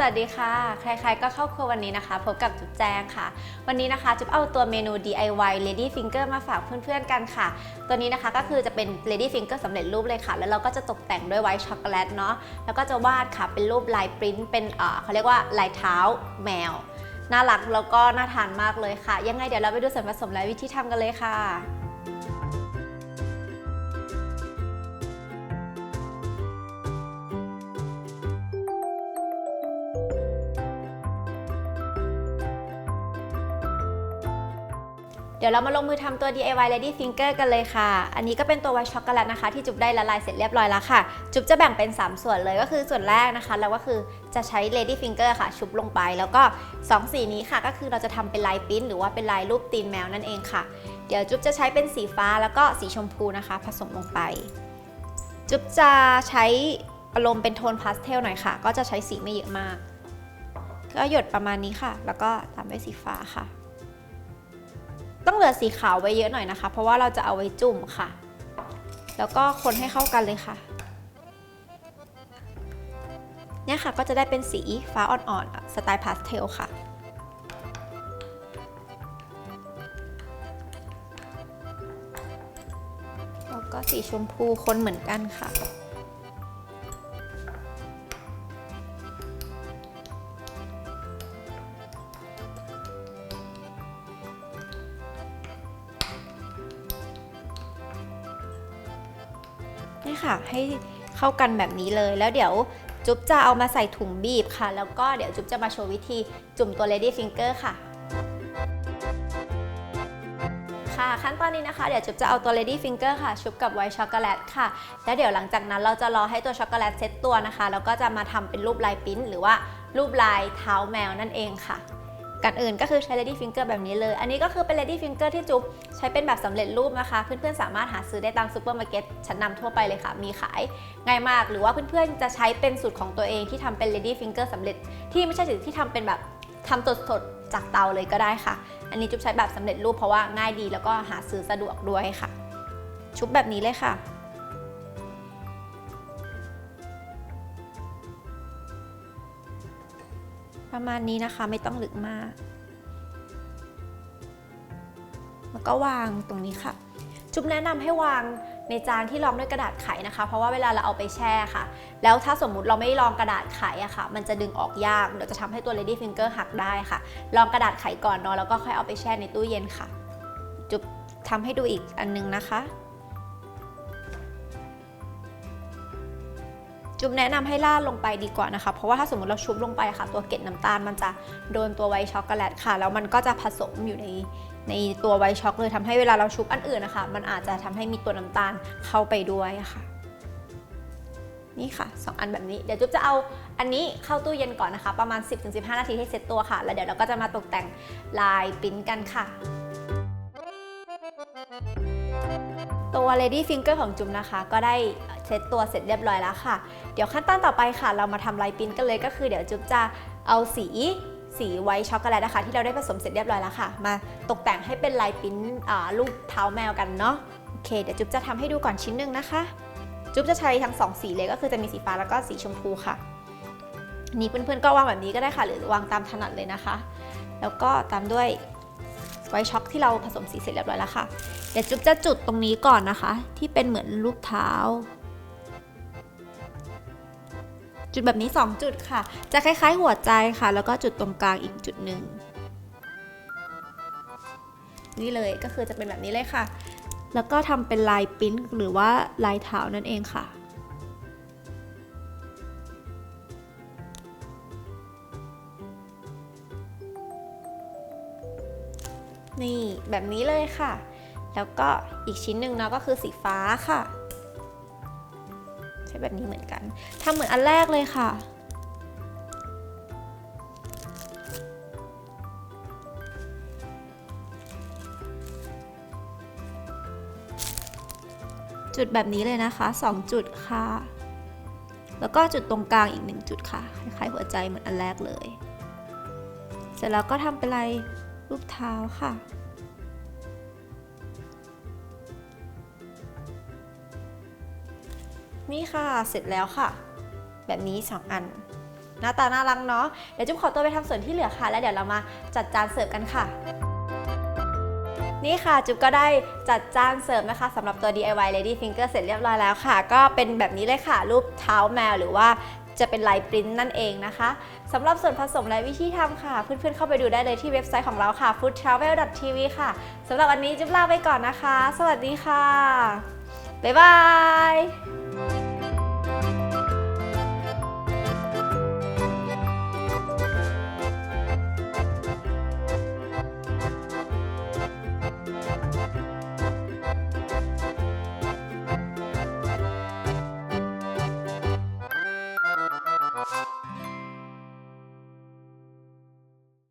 สวัสดีค่ะ ใครๆ ก็เข้าครัววันนี้นะคะ พบกับจุ๊บแจงค่ะ วันนี้นะคะจุ๊บเอาตัวเมนู DIY Lady Finger มาฝากเพื่อนๆกันค่ะ ตัวนี้นะคะก็คือจะเป็น Lady Finger สำเร็จรูปเลยค่ะ แล้วเราก็จะตกแต่งด้วยไวท์ช็อกโกแลตเนาะ แล้วก็จะวาดค่ะ เป็นรูปลายปริ้นท์เป็นเอ่อเขาเรียกว่าลายเท้าแมว น่ารักแล้วก็น่าทานมากเลยค่ะ ยังไงเดี๋ยวเราไปดูส่วนผสมและวิธีทำกันเลยค่ะ เดี๋ยวเรามาลงมือทำตัว DIY Lady Finger กันเลยค่ะ อันนี้ก็เป็นตัวไวช็อกโกแลตนะคะ ที่จุ๊บได้ละลายเสร็จเรียบร้อยแล้วค่ะ จุ๊บจะแบ่งเป็น 3 ส่วนเลยก็คือส่วนแรกนะคะ แล้วก็คือจะใช้ Lady Finger ค่ะ ชุบลงไป แล้วก็ 2 สีนี้ค่ะ ก็คือเราจะทำเป็นลายปิ้นหรือว่าเป็นลายรูปตีนแมวนั่นเองค่ะ เดี๋ยวจุ๊บจะใช้เป็นสีฟ้าแล้วก็สีชมพูนะคะ ผสมลงไป จุ๊บจะใช้อารมณ์เป็นโทนพาสเทลหน่อยค่ะ ก็จะใช้สีไม่เยอะมาก ก็หยดประมาณนี้ค่ะ แล้วก็ตามด้วยสีฟ้าค่ะ ต้องเหลือสีขาวไว้เยอะหน่อยนะคะ เพราะว่าเราจะเอาไว้จุ่มค่ะ แล้วก็คนให้เข้ากันเลยค่ะ เนี่ยค่ะก็จะได้เป็นสีฟ้าอ่อนๆสไตล์พาสเทลค่ะแล้วก็สีชมพูคนเหมือนกันค่ะ นี่ค่ะ ให้เข้ากันแบบนี้เลย แล้วเดี๋ยวจุ๊บจะเอามาใส่ถุงบีบค่ะ แล้วก็เดี๋ยวจุ๊บจะมาโชว์วิธีจุ่มตัว Lady Finger ค่ะ ค่ะขั้นตอนนี้นะคะ เดี๋ยวจุ๊บจะเอาตัว Lady Finger ค่ะ ชุบกับไวท์ช็อกโกแลตค่ะ แล้วเดี๋ยวหลังจากนั้นเราจะรอให้ตัวช็อกโกแลตเซ็ตตัวนะคะ แล้วก็จะมาทำเป็นรูปลายปิ้นหรือว่ารูปลายเท้าแมวนั่นเองค่ะ ก่อนอื่นก็คือใช้ Lady Finger แบบนี้เลย อันนี้ก็คือเป็น Lady Finger ที่จุ๊บใช้เป็นแบบสำเร็จรูปนะคะ เพื่อนๆสามารถหาซื้อได้ตามซูเปอร์มาร์เก็ตชั้นนำทั่วไปเลยค่ะ มีขายง่ายมาก หรือว่าเพื่อนๆจะใช้เป็นสูตรของตัวเองที่ทำเป็น Lady Finger สำเร็จ ที่ไม่ใช่สูตรที่ทำเป็นแบบทำสดๆจากเตาเลยก็ได้ค่ะ อันนี้จุ๊บใช้แบบสำเร็จรูปเพราะว่าง่ายดีแล้วก็หาซื้อสะดวกด้วยค่ะ ชุบแบบนี้เลยค่ะ ประมาณนี้นะคะไม่ต้องลึกมาก แล้วก็วางตรงนี้ค่ะ จุ๊บแนะนำให้วางในจานที่รองด้วยกระดาษไขนะคะ เพราะว่าเวลาเราเอาไปแช่ค่ะ แล้วถ้าสมมุติเราไม่รองกระดาษไขอะค่ะ มันจะดึงออกยากเดี๋ยวจะทำให้ตัว lady finger หักได้ค่ะรองกระดาษไขก่อนเนาะแล้วก็ค่อยเอาไปแช่ในตู้เย็นค่ะ จุ๊บทำให้ดูอีกอันนึงนะคะ จุ๊บแนะนำให้ราดลงไปดีกว่านะคะ เพราะว่าถ้าสมมติเราชุบลงไปค่ะ ตัวเกล็ดน้ำตาลมันจะโดนตัวไวท์ช็อกโกแลตค่ะ แล้วมันก็จะผสมอยู่ในในตัวไวท์ช็อกเลยทำให้เวลาเราชุบอันอื่นนะคะ มันอาจจะทำให้มีตัวน้ำตาลเข้าไปด้วยค่ะ นี่ค่ะ 2 อันแบบนี้ เดี๋ยวจุ๊บจะเอาอันนี้เข้าตู้เย็นก่อนนะคะ ประมาณ 10-15 นาทีให้เซ็ตตัวค่ะ แล้วเดี๋ยวเราก็จะมาตกแต่งลายปิ้นกันค่ะตัว Lady Finger ของจุ๊บนะคะ ก็ได้ เซตตัวเสร็จเรียบร้อยแล้วค่ะ เดี๋ยวขั้นตอนต่อไปค่ะ เรามาทำลายปิ้นกันเลยก็คือเดี๋ยวจุ๊บจะเอาสีสีไวช็อกโกแลตนะคะ ที่เราได้ผสมเสร็จเรียบร้อยแล้วค่ะ มาตกแต่งให้เป็นลายปิ้นรูปเท้าแมวกันเนาะโอเค เดี๋ยวจุ๊บจะทำให้ดูก่อนชิ้นหนึ่งนะคะ จุ๊บจะใช้ทั้งสองสีเลยก็คือจะมีสีฟ้าแล้วก็สีชมพูค่ะนนี้เพื่อนๆก็วางแบบนี้ก็ได้ค่ะ หรือวางตามถนัดเลยนะคะ แล้วก็ตามด้วยไวช็อกที่เราผสมสีเสร็จเรียบร้อยแล้วค่ะ เดี๋ยวจุ๊บจะจุดตรงนี้ก่อนนะคะ ที่เป็นเหมือนรูปเท้า จุดแบบนี้ 2 จุดค่ะ จะคล้าย ๆ หัวใจค่ะ แล้วก็จุดตรงกลางอีกจุดหนึ่งนี่เลยก็คือจะเป็นแบบนี้เลยค่ะ แล้วก็ทำเป็นลายปิ้นหรือว่าลายเท้านั่นเองค่ะนี่แบบนี้เลยค่ะ แล้วก็อีกชิ้นหนึ่งเนาะก็คือสีฟ้าค่ะ แบบนี้เหมือนกันทำเหมือนอันแรกเลยค่ะ จุดแบบนี้เลยนะคะ 2 จุดค่ะ แล้วก็จุดตรงกลางอีก 1 จุดค่ะ คล้ายๆหัวใจเหมือนอันแรกเลย เสร็จแล้วก็ทำเป็นลายรูปเท้าค่ะ นี่ค่ะเสร็จแล้วค่ะ แบบนี้ 2 อัน หน้าตาน่ารักเนาะเดี๋ยวจุ๊บขอตัวไปทำส่วนที่เหลือค่ะ แล้วเดี๋ยวเรามาจัดจานเสิร์ฟกันค่ะ นี่ค่ะจุ๊บก็ได้จัดจานเสิร์ฟนะคะสำหรับตัว DIY Lady Finger เสร็จเรียบร้อยแล้วค่ะ ก็เป็นแบบนี้เลยค่ะ รูปเท้าแมวหรือว่าจะเป็นลายปริ้นนั่นเองนะคะสำหรับส่วนผสมและวิธีทำค่ะ เพื่อนๆเข้าไปดูได้เลยที่เว็บไซต์ของเราค่ะ foodtravel.tv ค่ะสำหรับวันนี้จุ๊บลาไปก่อนนะคะ สวัสดีค่ะ บ๊ายบาย Bye.